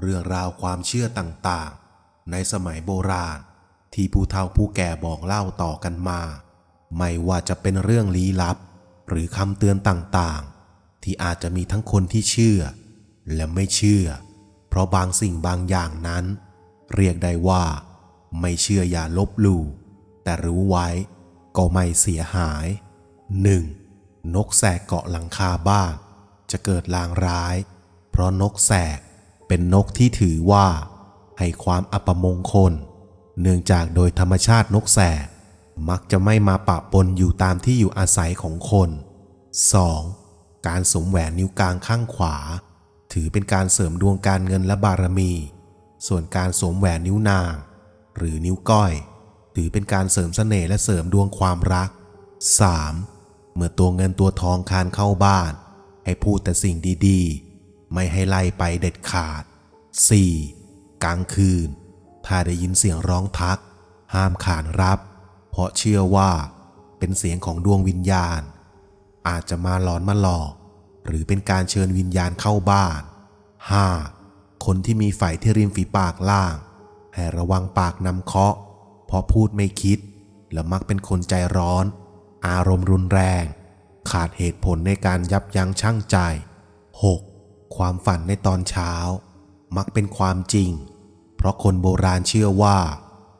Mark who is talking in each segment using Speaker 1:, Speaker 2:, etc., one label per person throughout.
Speaker 1: เรื่องราวความเชื่อต่างๆ ในสมัยโบราณ ที่ผู้เฒ่าผู้แก่บอกเล่าต่อกันมา ไม่ว่าจะเป็นเรื่องลี้ลับ หรือคำเตือนต่างๆ ที่อาจจะมีทั้งคนที่เชื่อ และไม่เชื่อ เพราะบางสิ่งบางอย่างนั้น เรียกได้ว่า ไม่เชื่ออย่าลบหลู่แต่รู้ไว้ก็ไม่เสียหาย 1. นกแสกเกาะหลังคาบ้าน จะเกิดลางร้าย เพราะนกแสก เป็นนกที่ถือว่า ให้ความอัปมงคล เนื่องจากโดยธรรมชาตินกแสกมักจะไม่มาปะปนอยู่ตามที่อยู่อาศัยของคน 2. การสวมแหวนนิ้วกลางข้างขวา ถือเป็นการเสริมดวงการเงินและบารมี ส่วนการสวมแหวนนิ้วนาง หรือนิ้วก้อย ถือเป็นการเสริมเสน่ห์และเสริมดวงความรัก 3. เมื่อตัวเงินตัวทองคานเข้าบ้าน ให้พูดแต่สิ่งดีๆ ไม่ให้ไล่ไปเด็ดขาด 4. กลางคืน ถ้าได้ยินเสียงร้องทัก ห้ามขานรับ เพราะเชื่อว่า เป็นเสียงของดวงวิญญาณ อาจจะมาหลอนมาหลอก หรือเป็นการเชิญวิญญาณเข้าบ้าน 5. คนที่มีไฝที่ริมฝีปากล่าง ให้ระวังปากนำเคาะ เพราะพูดไม่คิด และมักเป็นคนใจร้อน อารมณ์รุนแรง ขาดเหตุผลในการยับยั้งชั่งใจ 6. ความฝันในตอนเช้า มักเป็นความจริง เพราะคนโบราณเชื่อว่า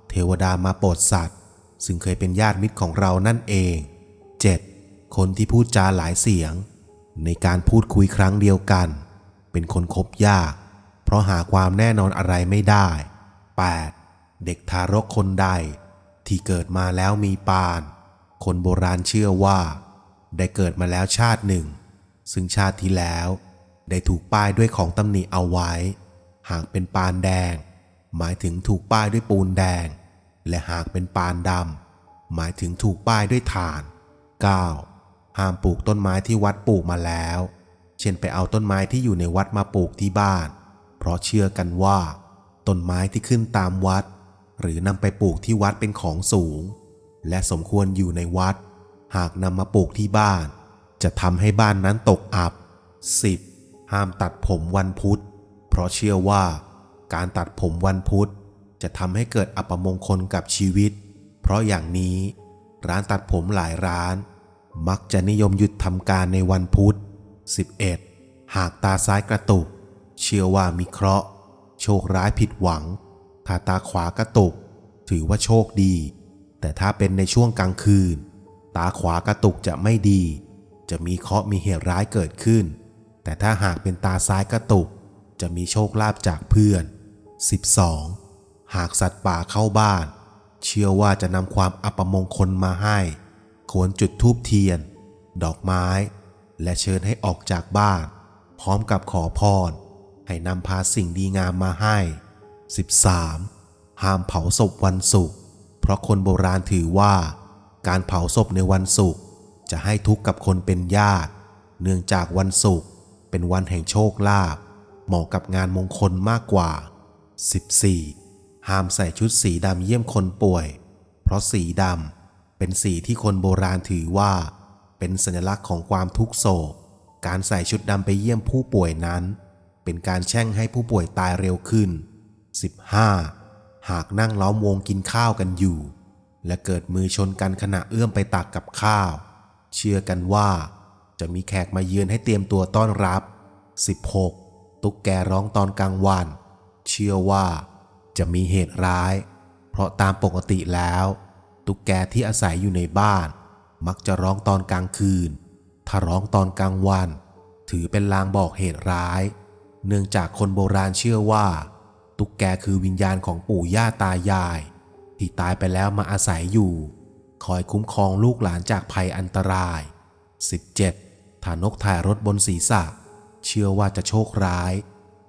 Speaker 1: เทวดามาโปรดสัตว์ ซึ่งเคยเป็นญาติมิตรของเรานั่นเอง 7. คนที่พูดจาหลายเสียง ในการพูดคุยครั้งเดียวกัน เป็นคนคบยาก เพราะหาความแน่นอนอะไรไม่ได้ 8. เด็กทารกคนใด ที่เกิดมาแล้วมีปาน คนโบราณเชื่อว่า ได้เกิดมาแล้วชาติหนึ่ง ซึ่งชาติที่แล้ว ได้ถูกป้ายด้วยของตำหนิเอาไว้ หากเป็นปานแดง หมายถึงถูกป้ายด้วยปูนแดง และหากเป็นปานดำหมายถึงถูกป้ายด้วยถ่าน 9. ห้ามปลูกต้นไม้ที่วัดปลูกมาแล้ว เช่นไปเอาต้นไม้ที่อยู่ในวัดมาปลูกที่บ้าน เพราะเชื่อกันว่า ต้นไม้ที่ขึ้นตามวัด หรือนำไปปลูกที่วัดเป็นของสูง และสมควรอยู่ในวัด หากนำมาปลูกที่บ้าน จะทำให้บ้านนั้นตกอับ 10. ห้ามตัดผมวันพุธ เพราะเชื่อว่าการตัดผมวันพุธ จะทำให้เกิดอัปมงคลกับชีวิต เพราะอย่างนี้ ร้านตัดผมหลายร้าน มักจะนิยมหยุดทำการในวันพุธ 11. หากตาซ้ายกระตุก เชื่อว่ามีเคราะห์ โชคร้ายผิดหวัง ถ้าตาขวากระตุก ถือว่าโชคดี แต่ถ้าเป็นในช่วงกลางคืน ตาขวากระตุกจะไม่ดี จะมีเคราะห์มีเหตุร้ายเกิดขึ้น แต่ถ้าหากเป็นตาซ้ายกระตุก จะมีโชคลาภจากเพื่อน 12. หากสัตว์ป่าเข้าบ้าน เชื่อว่าจะนำความอัปมงคลมาให้ควรจุดธูปเทียน ดอกไม้ และเชิญให้ออกจากบ้าน พร้อมกับขอพร ให้นำพาสิ่งดีงามมาให้ 13. ห้ามเผาศพวันศุกร์เพราะคนโบราณถือว่า การเผาศพในวันศุกร์จะให้ทุกข์กับคนเป็นญาติ เนื่องจากวันศุกร์ เป็นวันแห่งโชคลาภเหมาะกับงานมงคลมากกว่า 14. ห้ามใส่ชุดสีดำเยี่ยมคนป่วย เพราะสีดำเป็นสีที่คนโบราณถือว่า เป็นสัญลักษณ์ของความทุกโศก การใส่ชุดดำไปเยี่ยมผู้ป่วยนั้น เป็นการแช่งให้ผู้ป่วยตายเร็วขึ้น 15. หากนั่งล้อมวงกินข้าวกันอยู่ และเกิดมือชนกันขณะเอื้อมไปตักกับข้าว เชื่อกันว่า จะมีแขกมาเยือนให้เตรียมตัวต้อนรับ 16. ตุ๊กแกร้องตอนกลางวัน เชื่อว่าจะมีเหตุร้าย เพราะตามปกติแล้ว ตุ๊กแกที่อาศัยอยู่ในบ้าน มักจะร้องตอนกลางคืน ถ้าร้องตอนกลางวัน ถือเป็นลางบอกเหตุร้าย เนื่องจากคนโบราณเชื่อว่า ตุ๊กแกคือวิญญาณของปู่ย่าตายาย ที่ตายไปแล้วมาอาศัยอยู่ คอยคุ้มครองลูกหลานจากภัยอันตราย 17. ถ้านกถ่ายรถบนศีรษะ เชื่อว่าจะโชคร้าย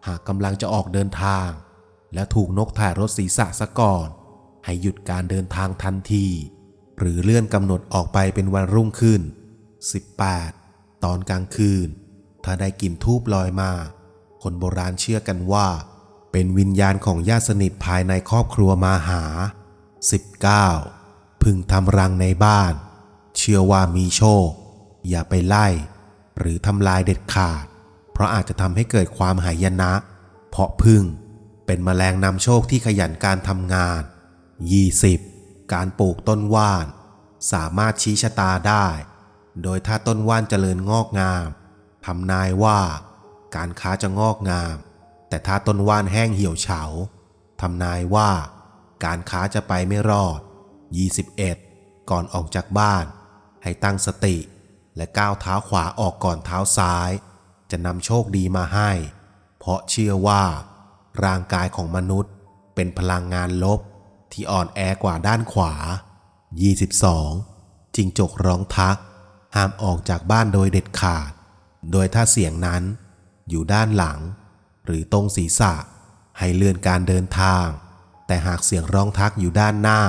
Speaker 1: หากกำลังจะออกเดินทาง และถูกนกถ่ายรถศีรษะซะก่อน ให้หยุดการเดินทางทันที หรือเลื่อนกำหนดออกไปเป็นวันรุ่งขึ้น 18. ตอนกลางคืน ถ้าได้กลิ่นทูบลอยมา คนโบราณเชื่อกันว่า เป็นวิญญาณของญาติสนิทภายในครอบครัวมาหา 19. พึงทำรังในบ้าน เชื่อว่ามีโชค อย่าไปไล่ หรือทำลายเด็ดขาด เพราะอาจจะทำให้เกิดความหายนะ เพราะพึ่งเป็นแมลงนำโชคที่ขยันการทำงาน 20. การปลูกต้นว่าน สามารถชี้ชะตาได้ โดยถ้าต้นว่านเจริญงอกงามทำนายว่า การค้าจะงอกงาม แต่ถ้าต้นว่านแห้งเหี่ยวเฉาทำนายว่า การค้าจะไปไม่รอด 21. ก่อนออกจากบ้าน ให้ตั้งสติ และก้าวเท้าขวาออกก่อนเท้าซ้าย จะนำโชคดีมาให้ เพราะเชื่อว่า ร่างกายของมนุษย์เป็นพลังงานลบที่อ่อนแอกว่าด้านขวา 22. จิงจกร้องทัก ห้ามออกจากบ้านโดยเด็ดขาด โดยถ้าเสียงนั้นอยู่ด้านหลัง หรือตรงศีรษะ ให้เลื่อนการเดินทาง แต่หากเสียงร้องทักอยู่ด้านหน้า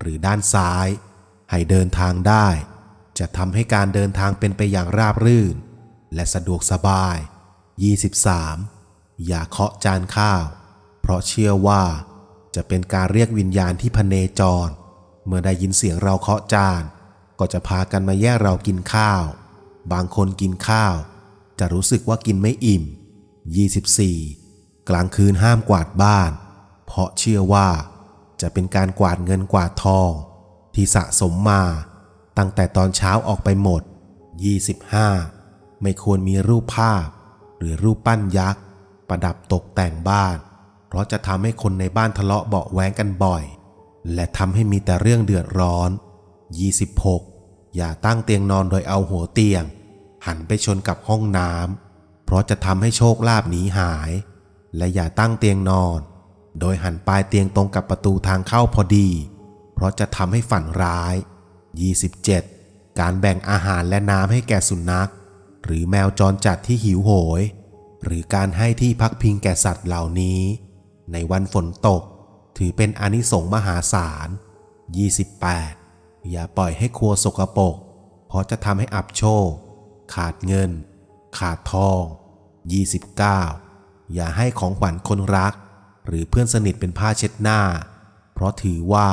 Speaker 1: หรือด้านซ้าย ให้เดินทางได้ จะทำให้การเดินทางเป็นไปอย่างราบรื่น และสะดวกสบาย 23. อย่าเคาะจานข้าว เพราะเชื่อว่า จะเป็นการเรียกวิญญาณที่พเนจร เมื่อได้ยินเสียงเราเคาะจาน ก็จะพากันมาแย่เรากินข้าว บางคนกินข้าว จะรู้สึกว่ากินไม่อิ่ม 24. กลางคืนห้ามกวาดบ้าน เพราะเชื่อว่า จะเป็นการกวาดเงินกวาดทอง ที่สะสมมา ตั้งแต่ตอนเช้าออกไปหมด 25. ไม่ควรมีรูปภาพ หรือรูปปั้นยักษ์ ประดับตกแต่งบ้าน เพราะจะทำให้คนในบ้านทะเลาะเบาะแว้งกันบ่อย และทำให้มีแต่เรื่องเดือดร้อน 26. อย่าตั้งเตียงนอนโดยเอาหัวเตียง หันไปชนกับห้องน้ำเพราะจะทำให้โชคลาภหนีหาย และอย่าตั้งเตียงนอน โดยหันปลายเตียงตรงกับประตูทางเข้าพอดี เพราะจะทำให้ฝันร้าย 27. การแบ่งอาหารและน้ำให้แก่สุนัข หรือแมวจรจัดที่หิวโหย หรือการให้ที่พักพิงแก่สัตว์เหล่านี้ ในวันฝนตก ถือเป็นอนิสงส์มหาศาล 28. อย่าปล่อยให้ครัวสกปรกเพราะจะทำให้อับโชค ขาดเงิน ขาดทอง 29. อย่าให้ของขวัญคนรัก หรือเพื่อนสนิทเป็นผ้าเช็ดหน้า เพราะถือว่า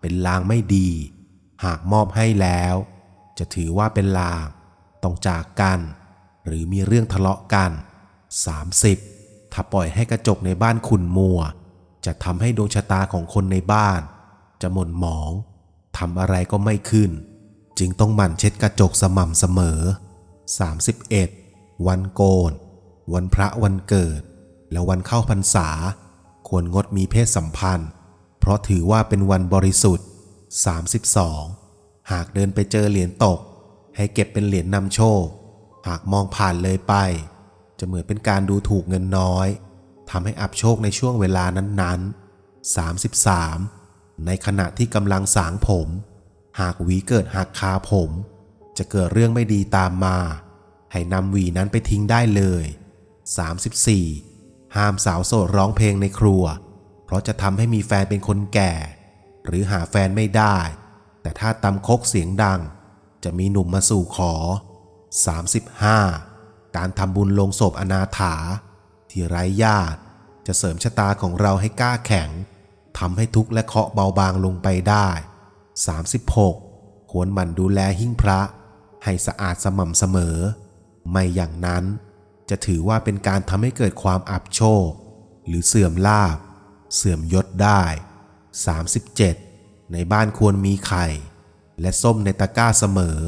Speaker 1: เป็นลางไม่ดี หากมอบให้แล้ว จะถือว่าเป็นลาต้องจากกัน หรือมีเรื่องทะเลาะกัน 30. ถ้าปล่อยให้กระจกในบ้านขุ่นมัว จะทำให้ดวงชะตาของคนในบ้าน จะหม่นหมองทำอะไรก็ไม่ขึ้น จึงต้องหมั่นเช็ดกระจกสม่ำเสมอ 31. วันโกน วันพระวันเกิด และวันเข้าพรรษา ควรงดมีเพศสัมพันธ์ เพราะถือว่าเป็นวันบริสุทธิ์ 32. หากเดินไปเจอเหรียญตก ให้เก็บเป็นเหรียญนำโชค หากมองผ่านเลยไป จะเหมือนเป็นการดูถูกเงินน้อยทำให้อับโชคในช่วงเวลานั้นๆ 33. ในขณะที่กำลังสางผม หากหวีเกิดหักคาผม จะเกิดเรื่องไม่ดีตามมา ให้นำหวีนั้นไปทิ้งได้เลย 34. ห้ามสาวโสดร้องเพลงในครัว เพราะจะทำให้มีแฟนเป็นคนแก่ หรือหาแฟนไม่ได้ แต่ถ้าตำคกเสียงดัง จะมีหนุ่มมาสู่ขอ 35. การทำบุญลงศพอนาถา ที่ไร้ญาติ จะเสริมชะตาของเราให้กล้าแข็งทำให้ทุกข์และเคราะห์เบาบางลงไปได้ 36. ควรหมั่นดูแลหิ้งพระ ให้สะอาดสม่ำเสมอ ไม่อย่างนั้น จะถือว่าเป็นการทำให้เกิดความอับโชค หรือเสื่อมลาบ เสื่อมยศได้ 37. ในบ้านควรมีไข่ และส้มในตะกร้าเสมอ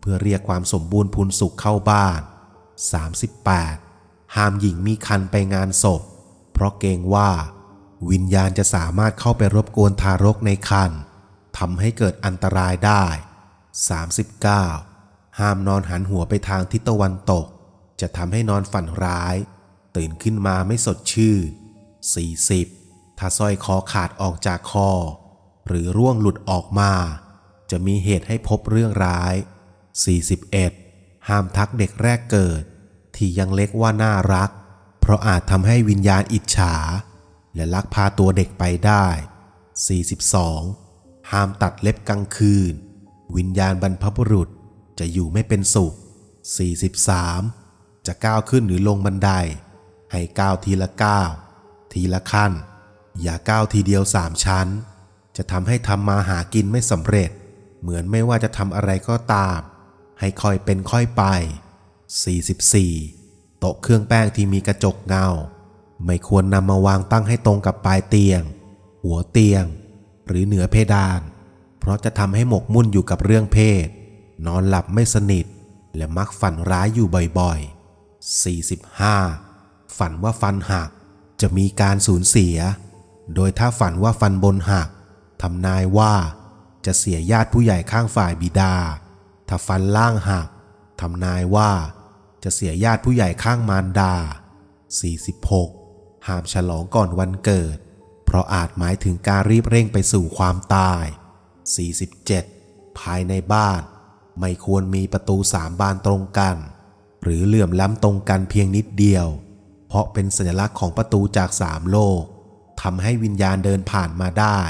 Speaker 1: เพื่อเรียกความสมบูรณ์พูนสุขเข้าบ้าน 38. ห้ามหญิงมีคันไปงานศพ เพราะเกรงว่า วิญญาณจะสามารถเข้าไปรบกวนทารกในคันทำให้เกิดอันตรายได้ 39. ห้ามนอนหันหัวไปทางทิศตะวันตก จะทำให้นอนฝันร้าย ตื่นขึ้นมาไม่สดชื่น 40. ถ้าสร้อยคอขาดออกจากคอ หรือร่วงหลุดออกมา จะมีเหตุให้พบเรื่องร้าย 41. ห้ามทักเด็กแรกเกิด ที่ยังเล็กว่าน่ารัก เพราะอาจทำให้วิญญาณอิจฉา และลักพาตัวเด็กไปได้ 42. ห้ามตัดเล็บกลางคืน วิญญาณบรรพบุรุษจะอยู่ไม่เป็นสุข 43. จะก้าวขึ้นหรือลงบันได ให้ก้าวทีละก้าวทีละขั้น อย่าก้าวทีเดียวสามชั้น จะทำให้ทำมาหากินไม่สำเร็จ เหมือนไม่ว่าจะทำอะไรก็ตาม ให้ค่อยเป็นค่อยไป 44. โต๊ะเครื่องแป้งที่มีกระจกเงา ไม่ควรนำมาวางตั้งให้ตรงกับปลายเตียง หัวเตียง หรือเหนือเพดาน เพราะจะทำให้หมกมุ่นอยู่กับเรื่องเพศ นอนหลับไม่สนิท และมักฝันร้ายอยู่บ่อยๆ 45 ฝันว่าฟันหักจะมีการสูญเสีย โดยถ้าฝันว่าฟันบนหักทำนายว่าจะเสียญาติผู้ใหญ่ข้างฝ่ายบิดา ถ้าฟันล่างหักทำนายว่าจะเสียญาติผู้ใหญ่ข้างมารดา 46 ห้ามฉลองก่อนวันเกิด เพราะอาจหมายถึงการรีบเร่งไปสู่ความตาย 47 ภายในบ้านไม่ควรมีประตูสามบานตรงกัน หรือเหลื่อมล้ำตรงกันเพียงนิดเดียว เพราะเป็นสัญลักษณ์ของประตูจากสามโลก ทำให้วิญญาณเดินผ่านมาได้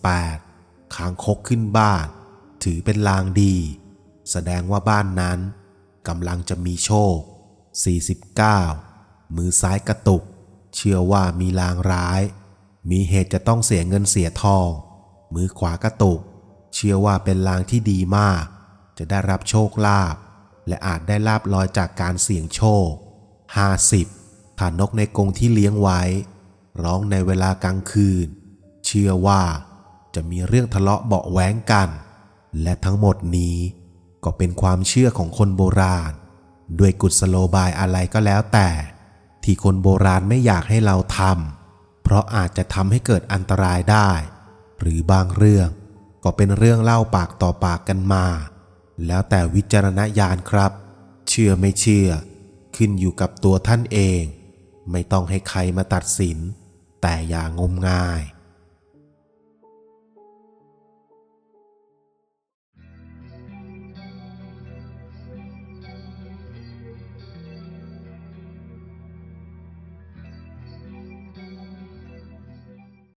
Speaker 1: 48 คางคกขึ้นบ้าน ถือเป็นลางดี แสดงว่าบ้านนั้นกำลังจะมีโชค 49 มือซ้ายกระตุก เชื่อว่ามีลางร้าย มีเหตุจะต้องเสียเงินเสียทอง มือขวากระตุก เชื่อว่าเป็นลางที่ดีมาก จะได้รับโชคลาภและอาจได้ลาบลอยจากการเสี่ยงโชค 50ถ้านกในกรงที่เลี้ยงไว้ ร้องในเวลากลางคืน เชื่อว่าจะมีเรื่องทะเลาะเบาะแว้งกัน และทั้งหมดนี้ก็เป็นความเชื่อของคนโบราณ ด้วยกุศโลบายอะไรก็แล้วแต่ ที่คนโบราณไม่อยากให้เราทำเพราะอาจจะทำให้เกิดอันตรายได้ หรือบางเรื่องก็เป็นเรื่องเล่าปากต่อปากกันมา แล้วแต่วิจารณญาณครับ เชื่อไม่เชื่อ ขึ้นอยู่กับตัวท่านเอง ไม่ต้องให้ใครมาตัดสิน แต่อย่างมงาย